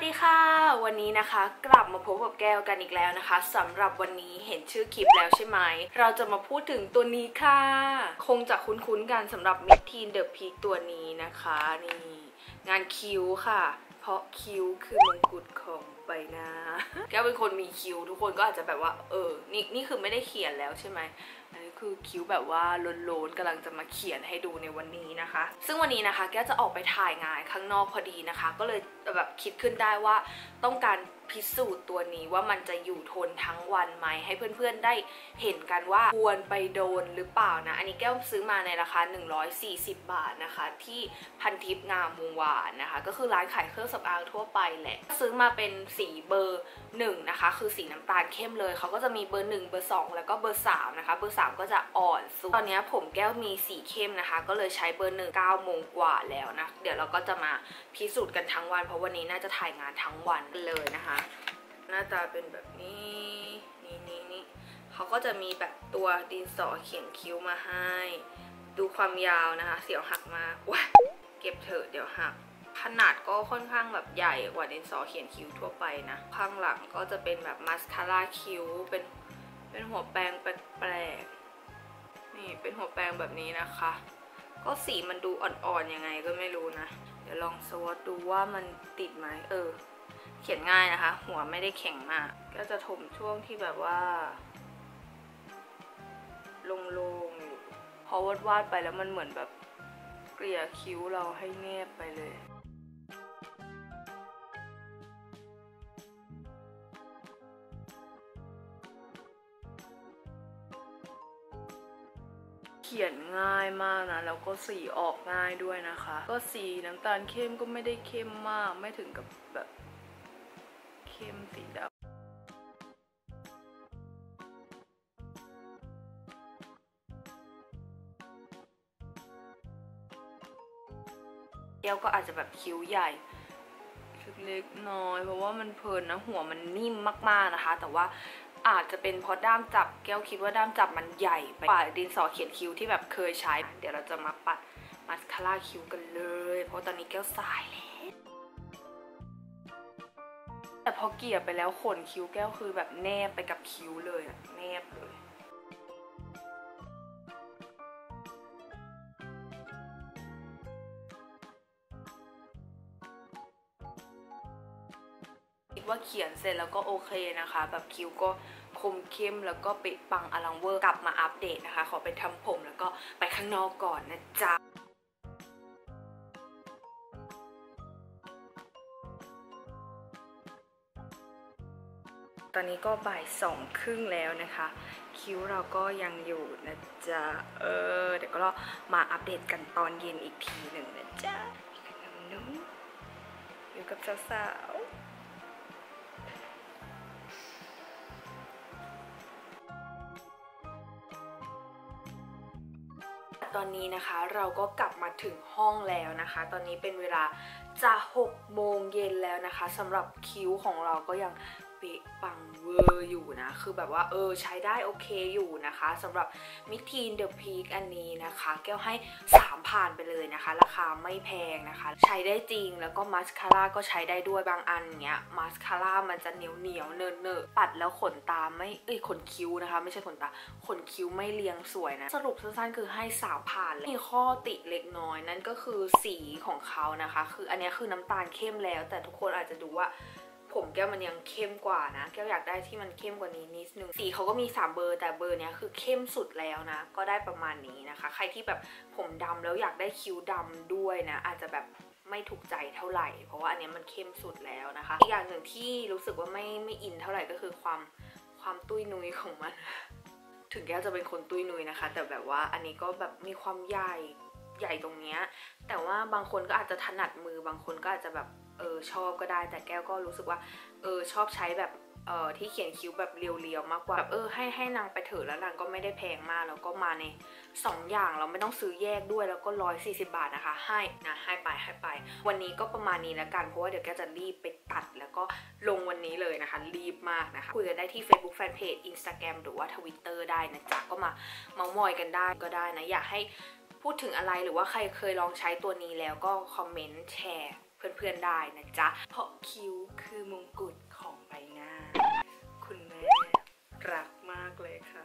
วัสดีค่ะ วันนี้นะคะกลับมาพบกับแก้วกันอีกแล้วนะคะสำหรับวันนี้เห็นชื่อคลิปแล้วใช่ไหม เราจะมาพูดถึงตัวนี้ค่ะ คงจะคุ้นๆกันสำหรับมิทีนเดอะพีตัวนี้นะคะนี่งานคิ้วค่ะ ราะคิ้วคือมงกุฎของใบหน้า แก้วเป็นคนมีคิ้วทุกคนก็อาจจะแบบว่า เออ นี่นี่คือไม่ได้เขียนแล้วใช่ไหมอันนี้คือคิ้วแบบว่าโลนๆกำลังจะมาเขียนให้ดูในวันนี้นะคะ ซึ่งวันนี้นะคะ แก้วจะออกไปถ่ายงานข้างนอกพอดีนะคะ ก็เลยแบบคิดขึ้นได้ว่าต้องการ พิสูจน์ตัวนี้ว่ามันจะอยู่ทนทั้งวันไหม ให้เพื่อนๆได้เห็นกันว่าควรไปโดนหรือเปล่านะ อันนี้แก้วซื้อมาในราคา 140 บาทนะคะ ที่พันทิพย์งามวงวานนะคะ ก็คือร้านขายเครื่องสำอางทั่วไปแหละ ซื้อมาเป็นสีเบอร์หนึ่งนะคะ คือสีน้ำตาลเข้มเลย เขาก็จะมีเบอร์หนึ่งเบอร์สองแล้วก็เบอร์สามนะคะ เบอร์สามก็จะอ่อนสุดตอนนี้ผมแก้วมีสีเข้มนะคะ ก็เลยใช้เบอร์หนึ่งเก้าโมงกว่าแล้วนะ เดี๋ยวเราก็จะมาพิสูจน์กันทั้งวัน เพราะวันนี้น่าจะถ่ายงานทั้งวันเลยนะคะหน้าตาเป็นแบบนี้นี่นี่นี่เขาก็จะมีแบบตัวดินสอเขียนคิ้วมาให้ ดูความยาวนะคะ เสียวหักมาว้าเก็บเถอะเดี๋ยวหักขนาดก็ค่อนข้างแบบใหญ่กว่าดินสอเขียนคิ้วทั่วไปนะ ข้างหลังก็จะเป็นแบบมาสคาร่าคิ้วเป็นเป็นหัวแปรงแปลกๆนี่เป็นหัวแปรงแบบนี้นะคะ ก็สีมันดูอ่อนๆยังไงก็ไม่รู้นะ เดี๋ยวลองสวอตดูว่ามันติดไหมเออ เขียนง่ายนะคะ หัวไม่ได้แข็งมาก ก็จะถมช่วงที่แบบว่าโล่งๆอยู่พอวาดวาดไปแล้วมันเหมือนแบบเกลี่ยคิ้วเราให้แนบไปเลยเขียนง่ายมากนะแล้วก็สีออกง่ายด้วยนะคะ ก็สีน้ำตาลเข้มก็ไม่ได้เข้มมากไม่ถึงกับแบบ ข้มสีดำแก้วก็อาจจะแบบคิ้วใหญ่เล็กน้อย เพราะว่ามันเพลินนะหัวมันนิ่มมากๆนะคะ แต่ว่าอาจจะเป็นเพราะด้ามจับแก้วคิดว่าด้ามจับมันใหญ่ไปกว่าดินสอเขียนคิ้วที่แบบเคยใช้ เดี๋ยวเราจะมาปัดมาสคาร่าคิ้วกันเลย เพราะตอนนี้แก้วสายแล้ว แต่พอเกลี่ยไปแล้วขนคิ้วแก้วคือแบบแนบไปกับคิ้วเลยแนบเลยคิดว่าเขียนเสร็จแล้วก็โอเคนะคะ แบบคิ้วก็คมเข้มแล้วก็ปิดปังอลังเวอร์กลับมาอัปเดตนะคะ ขอไปทำผมแล้วก็ไปข้างนอกก่อนนะจ๊ะ อนนี้ก็บ่ายสองครึ่งแล้วนะคะ คิ้วเราก็ยังอยู่นะจ๊ะ เออ เดี๋ยวก็มาอัปเดตกันตอนเย็นอีกทีหนึ่งนะจ๊ะนุ่มๆอยู่กับสาวๆตอนนี้นะคะเราก็กลับมาถึงห้องแล้วนะคะ ตอนนี้เป็นเวลาจะ6โมงเย็นแล้วนะคะสำหรับคิ้วของเราก็ยัง เป๊ะปังเวอร์อยู่นะ คือแบบว่าเออใช้ได้โอเคอยู่นะคะสำหรับมิทีนเดอะพีคอันนี้นะคะ แก้วให้ 3 ผ่านไปเลยนะคะ ราคาไม่แพงนะคะ ใช้ได้จริงแล้วก็มาสคาร่าก็ใช้ได้ด้วยบางอันเนี้ยมาสคาร่ามันจะเหนียวเหนียวเนินเนอปัดแล้วขนตาไม่เอ้ยขนคิ้วนะคะ ไม่ใช่ขนตาขนคิ้วไม่เรียงสวยนะ สรุปสั้นๆคือให้สามผ่านเลยมีข้อติเล็กน้อยนั่นก็คือสีของเขานะคะ คืออันนี้คือน้ำตาลเข้มแล้ว แต่ทุกคนอาจจะดูว่า ผมแก้วมันยังเข้มกว่านะ แก้วอยากได้ที่มันเข้มกว่านี้นิดนึงสีเขาก็มี 3 เบอร์ แต่เบอร์เนี้ยคือเข้มสุดแล้วนะ ก็ได้ประมาณนี้นะคะ ใครที่แบบผมดำแล้วอยากได้คิ้วดำด้วยนะ อาจจะแบบไม่ถูกใจเท่าไหร่ เพราะว่าอันนี้มันเข้มสุดแล้วนะคะ อีกอย่างหนึ่งที่รู้สึกว่าไม่ไม่อินเท่าไหร่ก็คือความความตุ้ยนุ้ยของมัน ถึงแก้วจะเป็นคนตุ้ยนุ้ยนะคะ แต่แบบว่าอันนี้ก็แบบมีความใหญ่ใหญ่ตรงเนี้ยแต่ว่าบางคนก็อาจจะถนัดมือบางคนก็อาจจะแบบ เออชอบก็ได้ แต่แก้วก็รู้สึกว่าเออชอบใช้แบบเออที่เขียนคิ้วแบบเรียวๆมากกว่าแบบเออให้ให้นางไปเถอะแล้วนางก็ไม่ได้แพงมากแล้วก็มาในสองอย่างเราไม่ต้องซื้อแยกด้วยแล้วก็ร้อยสี่สิบาทนะคะ ให้นะให้ไปให้ไป วันนี้ก็ประมาณนี้แล้วกันเพราะว่าเดี๋ยวแก้วจะรีบไปตัดแล้วก็ลงวันนี้เลยนะคะ รีบมากนะคะ คุยกันได้ที่ Facebook Fanpage Instagram หรือว่า Twitter ได้นะจ๊ะก็มาเมาส์มอยกันได้ก็ได้นะอยากให้พูดถึงอะไรหรือว่าใครเคยลองใช้ตัวนี้แล้วก็คอมเมนต์แชร์ เพื่อนๆได้นะจ๊ะ เพราะคิ้วคือมงกุฎของใบหน้า คุณแม่รักมากเลยค่ะ